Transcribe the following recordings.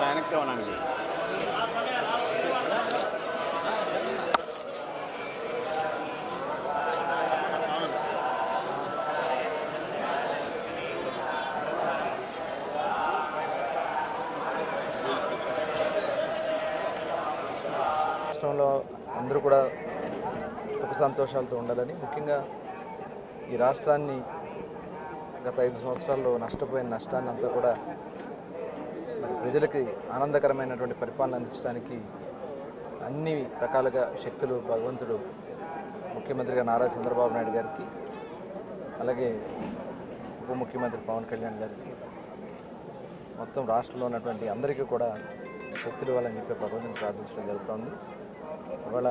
వెనక్కి ఉన్నాను రాష్ట్రంలో అందరూ కూడా సుఖ సంతోషాలతో ఉండాలని ముఖ్యంగా ఈ రాష్ట్రాన్ని గత ఐదు సంవత్సరాల్లో నష్టపోయిన నష్టాన్ని అంతా కూడా ప్రజలకి ఆనందకరమైనటువంటి పరిపాలన అందించడానికి అన్ని రకాలుగా శక్తులు భగవంతుడు ముఖ్యమంత్రిగా నారా చంద్రబాబు నాయుడు గారికి అలాగే ఉప ముఖ్యమంత్రి పవన్ కళ్యాణ్ గారికి మొత్తం రాష్ట్రంలో ఉన్నటువంటి అందరికీ కూడా శక్తులు వాళ్ళని చెప్పే భగవంతుని ప్రార్థించడం జరుగుతోంది. ఇవాళ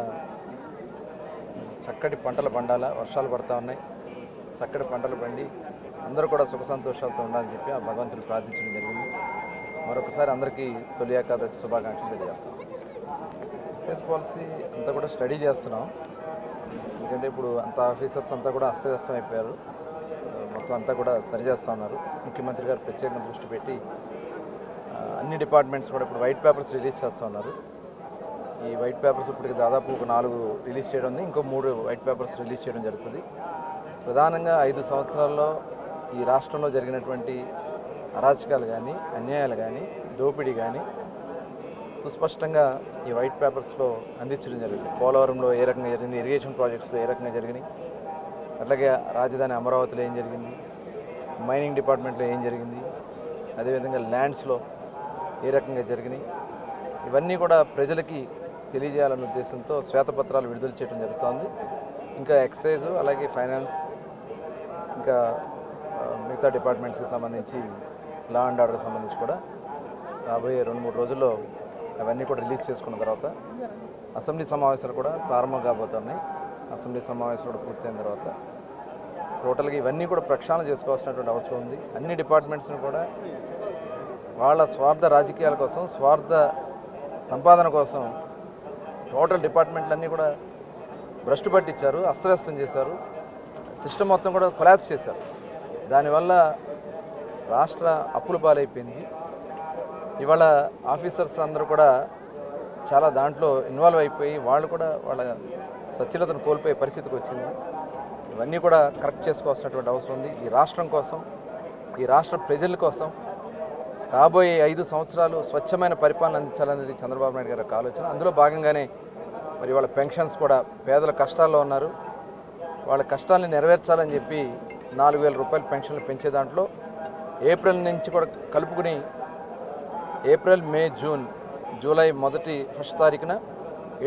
చక్కటి పంటలు పండాలా వర్షాలు పడతా ఉన్నాయి. చక్కటి పంటలు పండి అందరూ కూడా సుఖ సంతోషాలతో ఉండాలని చెప్పి ఆ భగవంతుడు ప్రార్థించడం జరిగింది. మరొకసారి అందరికీ తొలి ఏకాదశి శుభాకాంక్షలు తెలియజేస్తాం. ఎక్సైజ్ పాలసీ అంతా కూడా స్టడీ చేస్తున్నాం. ఎందుకంటే ఇప్పుడు అంత ఆఫీసర్స్ అంతా కూడా అస్తవ్యస్తం అయిపోయారు. మొత్తం అంతా కూడా సరిచేస్తూ ఉన్నారు. ముఖ్యమంత్రి గారు ప్రత్యేకంగా దృష్టి పెట్టి అన్ని డిపార్ట్మెంట్స్ కూడా ఇప్పుడు వైట్ పేపర్స్ రిలీజ్ చేస్తూ ఉన్నారు. ఈ వైట్ పేపర్స్ ఇప్పటికి దాదాపు ఒక నాలుగు రిలీజ్ చేయడం ఉంది. ఇంకో మూడు వైట్ పేపర్స్ రిలీజ్ చేయడం జరుగుతుంది. ప్రధానంగా ఐదు సంవత్సరాల్లో ఈ రాష్ట్రంలో జరిగినటువంటి అరాచకాలు కానీ అన్యాయాలు కానీ దోపిడీ కానీ సుస్పష్టంగా ఈ వైట్ పేపర్స్లో అందించడం జరిగింది. పోలవరంలో ఏ రకంగా జరిగింది ఇరిగేషన్ ప్రాజెక్ట్స్లో ఏ రకంగా జరిగినాయి అట్లాగే రాజధాని అమరావతిలో ఏం జరిగింది మైనింగ్ డిపార్ట్మెంట్లో ఏం జరిగింది అదేవిధంగా ల్యాండ్స్లో ఏ రకంగా జరిగినాయి ఇవన్నీ కూడా ప్రజలకి తెలియజేయాలన్న ఉద్దేశంతో శ్వేతపత్రాలు విడుదల చేయడం జరుగుతోంది. ఇంకా ఎక్సైజ్ అలాగే ఫైనాన్స్ ఇంకా మిగతా డిపార్ట్మెంట్స్కి సంబంధించి లా అండ్ ఆర్డర్ సంబంధించి కూడా రాబోయే రెండు మూడు రోజుల్లో అవన్నీ కూడా రిలీజ్ చేసుకున్న తర్వాత అసెంబ్లీ సమావేశాలు కూడా ప్రారంభం కాబోతున్నాయి. అసెంబ్లీ సమావేశాలు కూడా పూర్తయిన తర్వాత టోటల్గా ఇవన్నీ కూడా ప్రక్షాళన చేసుకోవాల్సినటువంటి అవసరం ఉంది. అన్ని డిపార్ట్మెంట్స్ని కూడా వాళ్ళ స్వార్థ రాజకీయాల కోసం స్వార్థ సంపాదన కోసం టోటల్ డిపార్ట్మెంట్లన్నీ కూడా భ్రష్టు పట్టించారు అస్తవ్యస్తం చేశారు. సిస్టమ్ మొత్తం కూడా కొలాప్స్ చేశారు. దానివల్ల రాష్ట్ర అప్పుల పాలైపోయింది. ఇవాళ ఆఫీసర్స్ అందరూ కూడా చాలా దాంట్లో ఇన్వాల్వ్ అయిపోయి వాళ్ళు కూడా వాళ్ళ సచ్ఛిలతను కోల్పోయే పరిస్థితికి వచ్చింది. ఇవన్నీ కూడా కరెక్ట్ చేసుకోవాల్సినటువంటి అవసరం ఉంది. ఈ రాష్ట్రం కోసం ఈ రాష్ట్ర ప్రజల కోసం రాబోయే ఐదు సంవత్సరాలు స్వచ్ఛమైన పరిపాలన అందించాలనేది చంద్రబాబు నాయుడు గారి ఆలోచన. అందులో భాగంగానే మరి వాళ్ళ పెన్షన్స్ కూడా పేదల కష్టాల్లో ఉన్నారు. వాళ్ళ కష్టాలను నెరవేర్చాలని చెప్పి నాలుగు వేల రూపాయల పెన్షన్లు పెంచే దాంట్లో ఏప్రిల్ నుంచి కూడా కలుపుకుని ఏప్రిల్ మే జూన్ జూలై మొదటి ఫస్ట్ తారీఖున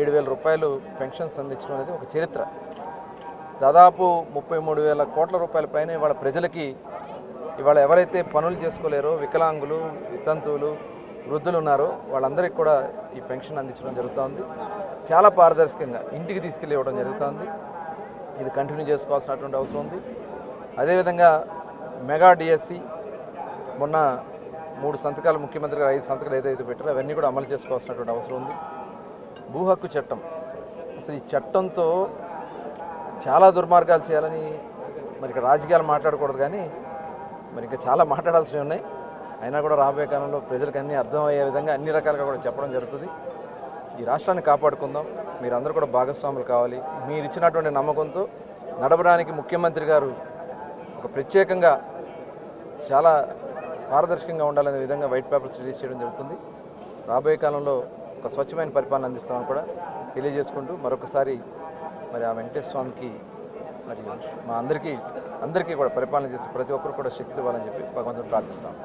ఏడు వేల రూపాయలు పెన్షన్స్ అందించడం అనేది ఒక చరిత్ర. దాదాపు ముప్పై మూడు వేల కోట్ల రూపాయల పైన ఇవాళ ప్రజలకి ఇవాళ ఎవరైతే పనులు చేసుకోలేరో వికలాంగులు వితంతువులు వృద్ధులు ఉన్నారో వాళ్ళందరికీ కూడా ఈ పెన్షన్ అందించడం జరుగుతోంది. చాలా పారదర్శకంగా ఇంటికి తీసుకెళ్ళి ఇవ్వడం జరుగుతోంది. ఇది కంటిన్యూ చేసుకోవాల్సినటువంటి అవసరం ఉంది. అదేవిధంగా మెగా డిఎస్సి మొన్న మూడు సంతకాలు ముఖ్యమంత్రి గారు ఐదు సంతకాలు ఏదైతే పెట్టారో అవన్నీ కూడా అమలు చేసుకోవాల్సినటువంటి అవసరం ఉంది. భూ హక్కు చట్టం. అసలు ఈ చట్టంతో చాలా దుర్మార్గాలు చేయాలని మరి ఇక్కడ రాజకీయాలు మాట్లాడకూడదు కానీ మరి ఇంకా చాలా మాట్లాడాల్సినవి ఉన్నాయి. అయినా కూడా రాబోయే కాలంలో ప్రజలకు అన్నీ అర్థమయ్యే విధంగా అన్ని రకాలుగా కూడా చెప్పడం జరుగుతుంది. ఈ రాష్ట్రాన్ని కాపాడుకుందాం. మీరందరూ కూడా భాగస్వాములు కావాలి. మీరు ఇచ్చినటువంటి నమ్మకంతో నడపడానికి ముఖ్యమంత్రి గారు ఒక ప్రత్యేకంగా చాలా పారదర్శకంగా ఉండాలనే విధంగా వైట్ పేపర్స్ రిలీజ్ చేయడం జరుగుతుంది. రాబోయే కాలంలో ఒక స్వచ్ఛమైన పరిపాలన అందిస్తామని కూడా తెలియజేసుకుంటూ మరొకసారి మరి ఆ వెంకటేశ్వర స్వామికి మరి మా అందరికీ అందరికీ కూడా పరిపాలన చేసి ప్రతి ఒక్కరు కూడా శక్తి ఇవ్వాలని చెప్పి భగవంతుడు ప్రార్థిస్తాం.